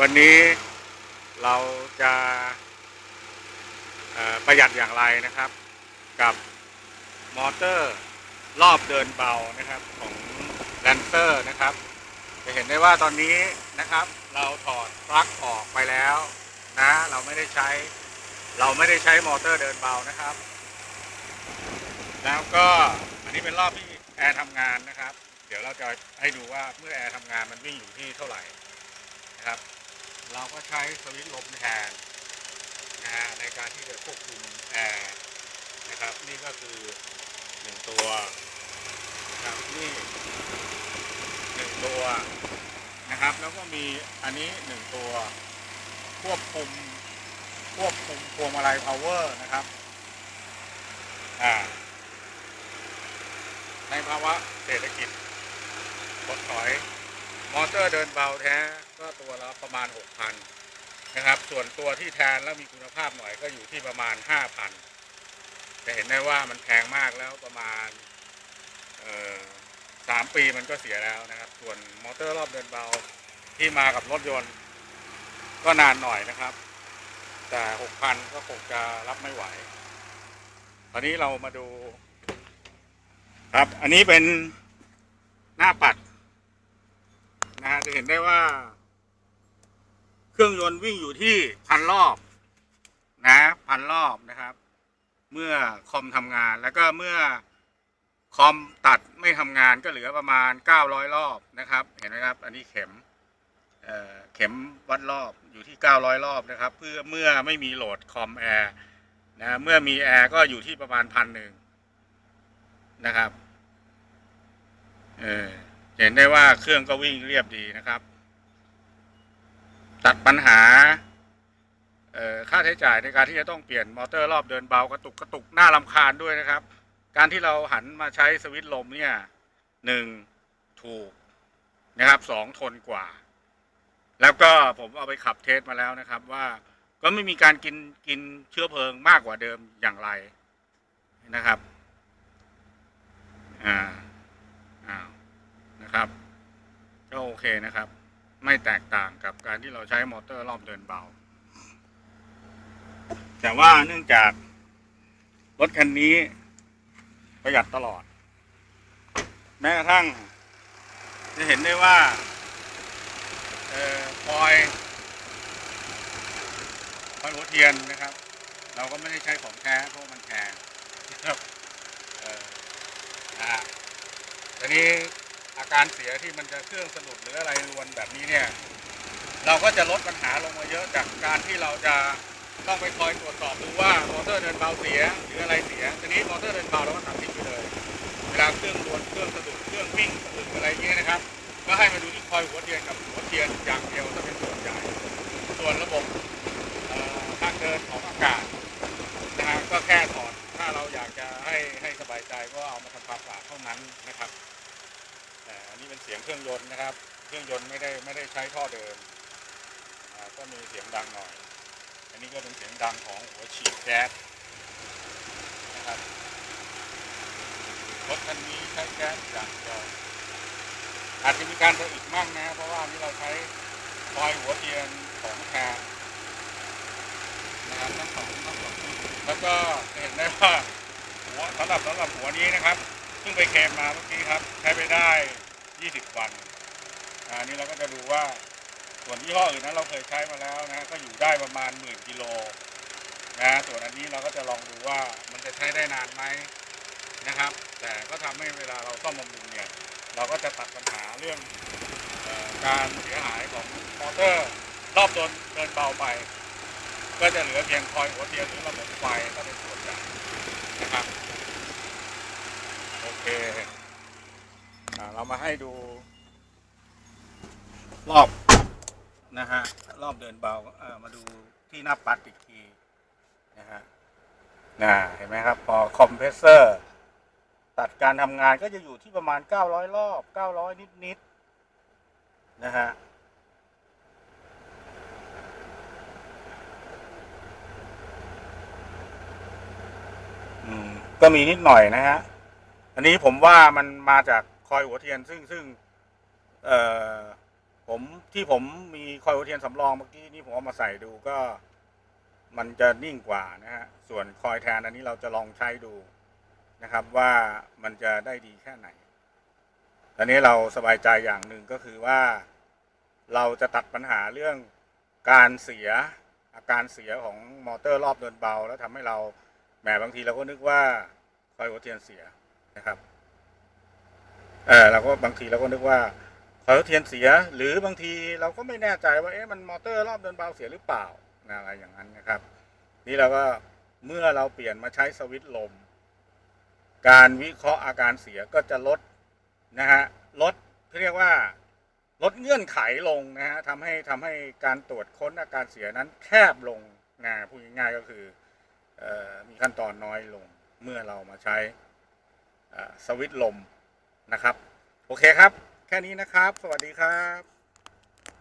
วันนี้เราจะประหยัดอย่างไรนะครับ กับมอเตอร์รอบเดินเบานะครับของแลนเซอร์นะครับ จะเห็นได้ว่าตอนนี้นะครับ เราถอดปลั๊กออกไปแล้วนะเราไม่ได้ใช้ เราไม่ได้ใช้มอเตอร์เดินเบานะครับ แล้วก็อันนี้เป็นรอบที่แอร์ทำงานนะครับ เดี๋ยวเราจะให้ดูว่าเมื่อแอร์ทำงานมันวิ่งอยู่ที่เท่าไหร่ นะครับ เราก็ใช้สวิตช์ลมแทนนะฮะในการที่จะควบคุมแอร์นะครับ นี่ก็คือหนึ่งตัวนะครับนี่หนึ่งตัวนะครับ แล้วก็มีอันนี้หนึ่งตัวควบคุมควบคุมพวงมาลัย power นะครับอ่าในภาวะเศรษฐกิจถดถอย มอเตอร์เดินเบาแท้ ก็ตัวละประมาณ 6,000นะครับ ส่วนตัวที่แทนแล้วมีคุณภาพหน่อยก็อยู่ที่ประมาณ 5,000จะเห็นได้ว่ามันแพงมากแล้วประมาณสามปีมันก็เสียแล้วนะครับ ส่วนมอเตอร์รอบเดินเบาที่มากับรถยนต์ ก็นานหน่อยนะครับ แต่6,000ก็คงจะรับไม่ไหว ตอนนี้เรามาดู ครับ อันนี้เป็นหน้าปัดนะฮะจะเห็นได้ว่า เครื่องยนต์วิ่งอยู่ที่พันรอบนะพันรอบนะครับ เมื่อคอมทำงานแล้วก็เมื่อคอมตัดไม่ทำงานก็เหลือประมาณ 900 รอบนะครับ เห็นไหมครับ อันนี้เข็มเเข็มวัดรอบอยู่ที่ 900 รอบนะครับ เพื่อเมื่อไม่มีโหลดคอมแอร์นะเมื่อมีแอร์ก็อยู่ที่ประมาณพันหนึ่งนะครับเเห็นได้ว่าเครื่องก็วิ่งเรียบดีนะครับ ตัดปัญหาค่าใช้จ่ายในการที่จะต้องเปลี่ยนมอเตอร์รอบเดินเบากระตุกกระตุกหน้าลำคาญด้วยนะครับ การที่เราหันมาใช้สวิตช์ลมเนี่ยหนึ่งถูกนะครับสองทนกว่า แล้วก็ผมเอาไปขับเทสมาแล้วนะครับว่าก็ไม่มีการกินกินเชื้อเพลิงมากกว่าเดิมอย่างไรนะครับอ่าอ้าวนะครับ ก็โอเคนะครับ ไม่แตกต่างกับการที่เราใช้มอเตอร์รอบเดินเบา แต่ว่าเนื่องจากรถคันนี้ประหยัดตลอด แม้กระทั่ง จะเห็นได้ว่าเอ่อคอยคอยหัวเทียนนะครับ เราก็ไม่ได้ใช้ของแท้เพราะมันแพงนะครับเอ่อนะทีนี้ อาการเสียที่มันจะเครื่องสะดุดหรืออะไรรวนแบบนี้เนี่ย เราก็จะลดปัญหาลงมาเยอะจากการที่เราจะต้องไปคอยตรวจสอบดูว่ามอเตอร์เดินเบาเสียหรืออะไรเสียทีนี้มอเตอร์เดินเบาเราก็ตัดทิ้งไปเลย เวลาเครื่องรวนเครื่องสะดุด เป็นเสียงเครื่องยนต์นะครับ เครื่องยนต์ไม่ได้ไม่ได้ใช้ท่อเดิมก็มีเสียงดังหน่อย อันนี้ก็เป็นเสียงดังของหัวฉีดแก๊สนะครับรถคันนี้ใช้แก๊สอย่างเดียวอาจจะมีการผลิตมั่งนะ เพราะว่านี้เราใช้คอยหัวเทียนของแทนนะครับทั้งสองทั้งสองแล้วก็เห็นได้ว่าหัวสำหรับสำหรับหัวนี้นะครับ ซึ่งไปเคมมาเมื่อกี้ครับ ใช้ไปได้ 20 วันอันนี้เราก็จะดูว่าส่วนยี่ห้ออื่นนั้นเราเคยใช้มาแล้วนะก็อยู่ได้ประมาณหมื่นกิโลนะส่วนอันนี้เราก็จะลองดูว่ามันจะใช้ได้นานไหมนะครับ แต่ก็ทำให้เวลาเราซ่อมบำรุงเนี่ยเราก็จะตัดปัญหาเรื่องออการเสียหายของมอเตอร์รอบโดนเดินเบาไป ก็จะเหลือเพียงคอยหัวเทียนหรือระบบไฟก็เป็นส่วนใหญ่นะครับโอเค เรามาให้ดู รอบนะฮะรอบเดินเบาเออมาดูที่หน้าปัดอีกทีนะฮะน่าเห็นไหมครับ พอคอมเพรสเซอร์ตัดการทำงานก็จะอยู่ที่ประมาณ 900 รอบ 900 นิดๆนะฮะอืมก็มีนิดหน่อยนะฮะ อันนี้ผมว่ามันมาจาก คอยหัวเทียนซึ่งซึ่งเอ่อผมที่ผมมีคอยหัวเทียนสำรองเมื่อกี้นี่ผมเอามาใส่ดูก็มันจะนิ่งกว่านะฮะส่วนคอยแทนอันนี้เราจะลองใช้ดูนะครับว่ามันจะได้ดีแค่ไหนตอนนี้เราสบายใจอย่างหนึ่งก็คือว่าเราจะตัดปัญหาเรื่องการเสียอาการเสียของมอเตอร์รอบเดินเบา แล้วทำให้เราแหมบางทีเราก็นึกว่าคอยหัวเทียนเสียนะครับ เออเราก็บางทีเราก็นึกว่าคอยเทียนเสีย หรือบางทีเราก็ไม่แน่ใจว่าเอ๊ะมันมอเตอร์รอบเดินเบาเสียหรือเปล่านะอะไรอย่างนั้นนะครับ นี่เราก็เมื่อเราเปลี่ยนมาใช้สวิตช์ลม การวิเคราะห์อาการเสียก็จะลดนะฮะลดเรียกว่าลดเงื่อนไขลงนะฮะทำให้ทำให้การตรวจค้นอาการเสียนั้นแคบลงนะพูดง่ายๆก็คือออมีขั้นตอนน้อยลงเมื่อเรามาใช้สวิตช์ลม นะครับ โอเคครับ แค่นี้นะครับ สวัสดีครับ